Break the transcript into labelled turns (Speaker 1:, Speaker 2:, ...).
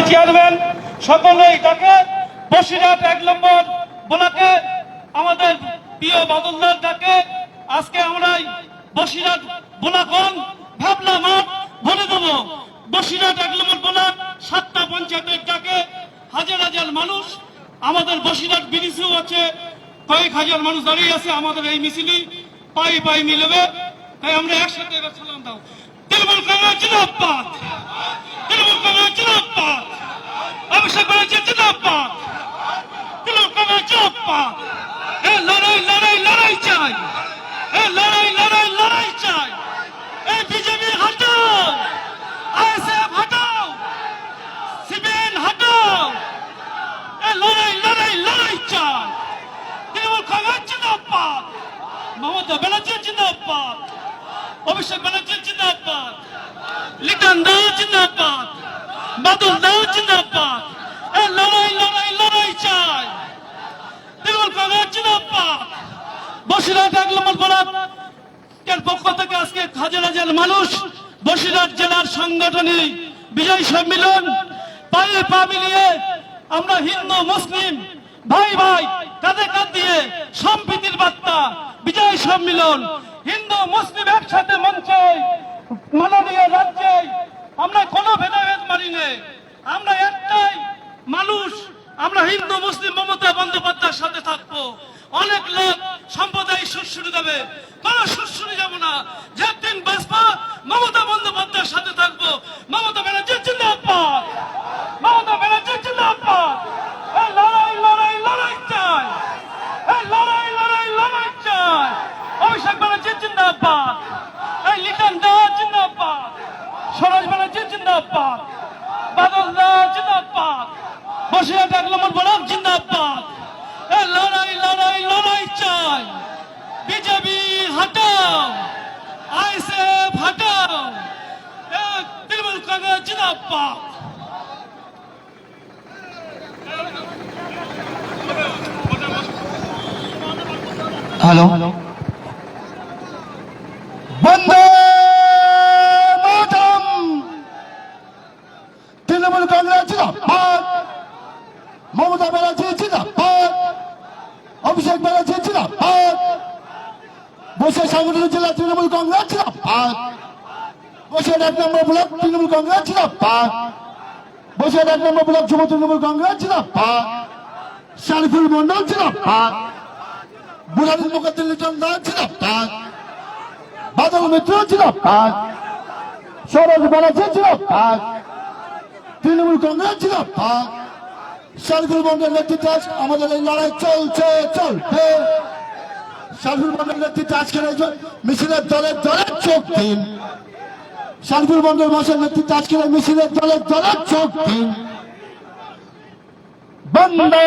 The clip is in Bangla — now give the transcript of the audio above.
Speaker 1: কমিটি চেয়ারম্যান সকলেই তাকে বসিরহাট এক নম্বর বোনাকে আমাদের প্রিয় বাদলদার ডাকে আজকে আমরা বসিরহাট বোনাকন ভাবলা মাঠ ভরে দেবো। বসিরহাট এক নম্বর বোনাক সাতটা পঞ্চায়েতের ডাকে হাজার হাজার মানুষ, আমাদের বসিরহাট বিডিসিও আছে, কয়েক হাজার মানুষ দাঁড়িয়ে আছে আমাদের এই মিছিলি পাই পাই মিলবে। তাই আমরা একসাথে এবার সালাম দাও। তৃণমূল কংগ্রেস জিন্দাবাদ। তৃণমূল কংগ্রেস জিন্দাবাদ। অভিষেক ব্যানার্জি জিন্দাবাদ। তৃণমূল কংগ্রেস জিন্দাবাদ এ লড়াই লড়াই লড়াই চাই। এ লড়াই লড়াই লড়াই চাই। এ বিজেপি হটাও। আইএসএফ হটাও। সিপিএন হটাও। এ লড়াই লড়াই লড়াই চাই। তৃণমূল কংগ্রেস জিন্দাবাদ। মমতা ব্যানার্জি জিন্দাবাদ। অভিষেক ব্যানার্জি জিন্দাবাদ। লিটন দাও জিন্দাবাদ। বাদল দাও জিন্দাবাদ। লড়াই লড়াই লড়াই চাই তৃণমূল কংগ্রেস জিন্দাবাদ বসিরহাট এক নম্বর বরাক এর পক্ষ থেকে আজকে হাজার হাজার মানুষ, বসিরহাট জেলার সংগঠনী বিজয় সম্মিলন, পায়ে পা মিলিয়ে আমরা হিন্দু, মুসলিম, ভাই ভাই, কাঁধে কাঁধ দিয়ে সম্প্রীতির বার্তা, বিজয় সম্মিলন, হিন্দু, মুসলিম একসাথে মঞ্চে, মাননীয় রাজ্যে, আমরা কোনো ভেদাভেদ মানি। আমরা একটাই মানুষ, আমরা হিন্দু, মুসলিম, মমতা বন্দ্যোপাধ্যায়ের সাথে থাকব। অনেক লোক সম্প্রদায় সুশ্রুতি দেবে। কোন সুশ্রুতি যাব না। যেদিন বাঁচবো, মমতা বন্দ্যোপাধ্যায়ের সাথে থাকব। মমতা ব্যানার্জি, জিন্দাবাদ! মমতা ব্যানার্জি, জিন্দাবাদ! লড়াই লড়াই লড়াই চাই। লড়াই লড়াই লড়াই চাই। অভিষেক ব্যানার্জি, জিন্দাবাদ! এই লিটন দাস জিন্দাবাদ! সরোজ ব্যানার্জি, জিন্দাবাদ! বাদল দাস জিন্দাবাদ! বসিরহাট এক নম্বর ব্লক জিন্দাবাদ। লড়াই লড়াই লড়াই চাই। বিজেপি হটাও। আইএসএফ হটাও। এ তৃণমূল কংগ্রেস জিন্দাবাদ।
Speaker 2: হ্যালো। বন্দে মাতরম। তৃণমূল কংগ্রেস জিন্দাবাদ। মমতা ব্যানার্জি জিন্দাবাদ। অভিষেক ব্যানার্জি জিন্দাবাদ। বসে সাংগঠনিক জেলা তৃণমূল কংগ্রেস জিন্দাবাদ। বসে এক নম্বর ব্লক তৃণমূল কংগ্রেস জিন্দাবাদ। বসে এক নম্বর ব্লক যুব তৃণমূল কংগ্রেস জিন্দাবাদ। শারিফুল মন্ডল জিন্দাবাদ। বুড়ারি মুখের লিটন দাস ছিল বাদল মিত্র ছিল কাজ সরোজ ব্যানার্জি ছিল কাজ তৃণমূল কংগ্রেস ছিল কাজ মন্ডল নেতৃত্বে আমাদের এই লড়াই চলছে, চলবে। শরীফুল মন্ডল নেতৃত্বে আজকের এই মিছিলের দলের দলের চোখ দিন। শরীফুল মন্ডল মাসের নেতৃত্বে আজকের এই মিছিলের দলের দলের চোখ দিন। বন্দে